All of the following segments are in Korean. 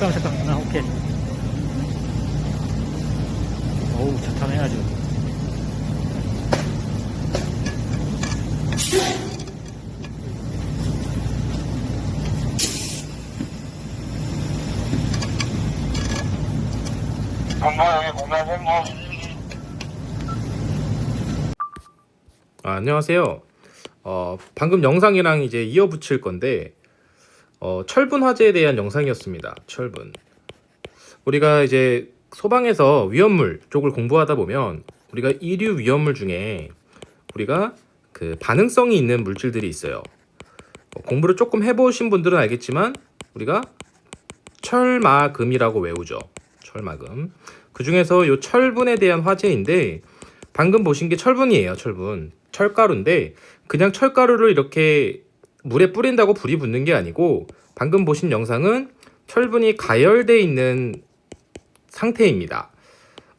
잠깐만 잠깐만. 아 오케이. 어우 자타네 아주 아, 안녕하세요. 어, 방금 영상이랑 이제 이어붙일 건데 어, 철분 화재에 대한 영상이었습니다. 철분. 우리가 이제 소방에서 위험물 쪽을 공부하다 보면 우리가 이류 위험물 중에 우리가 그 반응성이 있는 물질들이 있어요. 어, 공부를 조금 해보신 분들은 알겠지만 우리가 철마금이라고 외우죠. 철마금. 그 중에서 요 철분에 대한 화재인데 방금 보신 게 철분이에요. 철분. 철가루인데 그냥 철가루를 이렇게 물에 뿌린다고 불이 붙는 게 아니고 방금 보신 영상은 철분이 가열돼 있는 상태입니다.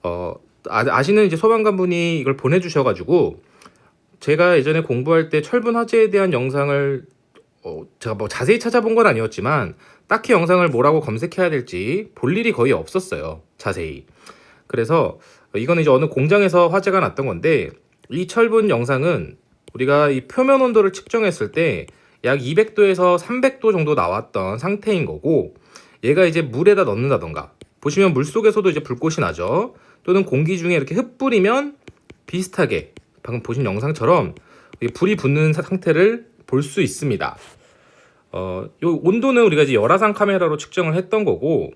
어, 아, 아시는 이제 소방관분이 이걸 보내주셔가지고 제가 예전에 공부할 때 철분 화재에 대한 영상을 어, 제가 뭐 자세히 찾아본 건 아니었지만 딱히 영상을 뭐라고 검색해야 될지 볼 일이 거의 없었어요. 자세히. 그래서 이거는 이제 어느 공장에서 화재가 났던 건데 이 철분 영상은 우리가 이 표면 온도를 측정했을 때 약 200도에서 300도 정도 나왔던 상태인 거고 얘가 이제 물에다 넣는다던가 보시면 물 속에서도 이제 불꽃이 나죠. 또는 공기 중에 이렇게 흩뿌리면 비슷하게 방금 보신 영상처럼 불이 붙는 사- 상태를 볼 수 있습니다. 어, 요 온도는 우리가 이제 열화상 카메라로 측정을 했던 거고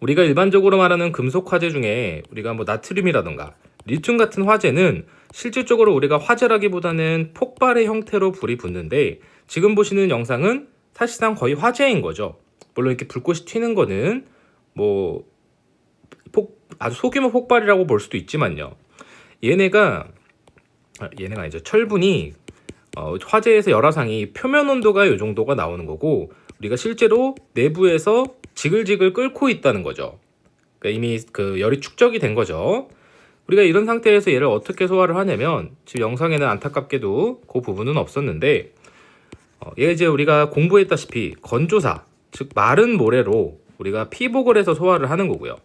우리가 일반적으로 말하는 금속 화재 중에 우리가 뭐 나트륨이라던가 리튬 같은 화재는 실질적으로 우리가 화재라기보다는 폭발의 형태로 불이 붙는데 지금 보시는 영상은 사실상 거의 화재인 거죠. 물론 이렇게 불꽃이 튀는 거는 뭐 폭, 아주 소규모 폭발이라고 볼 수도 있지만요. 얘네가 아, 얘네가 아니죠. 철분이 어, 화재에서 열화상이 표면 온도가 이 정도가 나오는 거고 우리가 실제로 내부에서 지글지글 끓고 있다는 거죠. 그러니까 이미 그 열이 축적이 된 거죠. 우리가 이런 상태에서 얘를 어떻게 소화를 하냐면 지금 영상에는 안타깝게도 그 부분은 없었는데 어, 얘 이제 우리가 공부했다시피 건조사 즉 마른 모래로 우리가 피복을 해서 소화를 하는 거고요.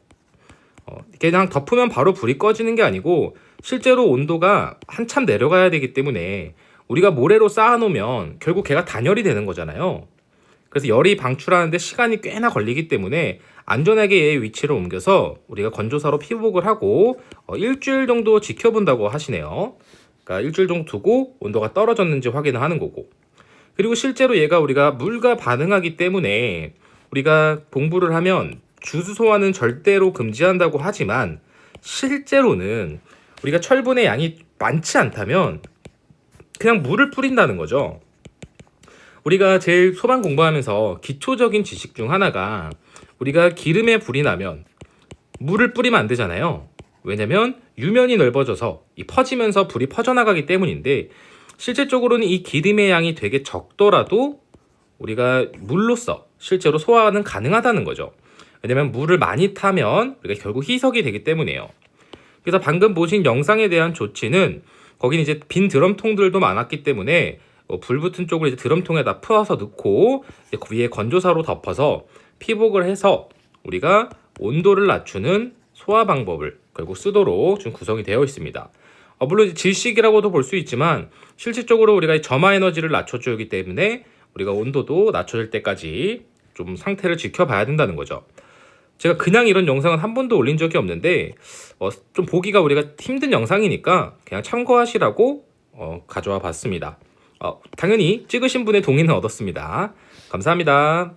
어, 그냥 덮으면 바로 불이 꺼지는 게 아니고 실제로 온도가 한참 내려가야 되기 때문에 우리가 모래로 쌓아놓으면 결국 걔가 단열이 되는 거잖아요. 그래서 열이 방출하는데 시간이 꽤나 걸리기 때문에 안전하게 얘의 위치를 옮겨서 우리가 건조사로 피복을 하고 어, 일주일 정도 지켜본다고 하시네요. 그러니까 일주일 정도 두고 온도가 떨어졌는지 확인을 하는 거고. 그리고 실제로 얘가 우리가 물과 반응하기 때문에 우리가 공부를 하면 주수 소화는 절대로 금지한다고 하지만 실제로는 우리가 철분의 양이 많지 않다면 그냥 물을 뿌린다는 거죠. 우리가 제일 소방 공부하면서 기초적인 지식 중 하나가 우리가 기름에 불이 나면 물을 뿌리면 안 되잖아요. 왜냐면 유면이 넓어져서 이 퍼지면서 불이 퍼져나가기 때문인데 실질적으로는 이 기름의 양이 되게 적더라도 우리가 물로써 실제로 소화는 가능하다는 거죠. 왜냐면 물을 많이 타면 우리가 결국 희석이 되기 때문이에요. 그래서 방금 보신 영상에 대한 조치는 거기는 이제 빈 드럼통들도 많았기 때문에 어, 불 붙은 쪽을 이제 드럼통에다 풀어서 넣고 그 위에 건조사로 덮어서 피복을 해서 우리가 온도를 낮추는 소화 방법을 결국 쓰도록 지금 구성이 되어 있습니다. 어, 물론 질식이라고도 볼 수 있지만 실질적으로 우리가 이 점화 에너지를 낮춰주기 때문에 우리가 온도도 낮춰질 때까지 좀 상태를 지켜봐야 된다는 거죠. 제가 그냥 이런 영상은 한 번도 올린 적이 없는데 어, 좀 보기가 우리가 힘든 영상이니까 그냥 참고하시라고 어, 가져와 봤습니다. 어, 당연히 찍으신 분의 동의는 얻었습니다. 감사합니다.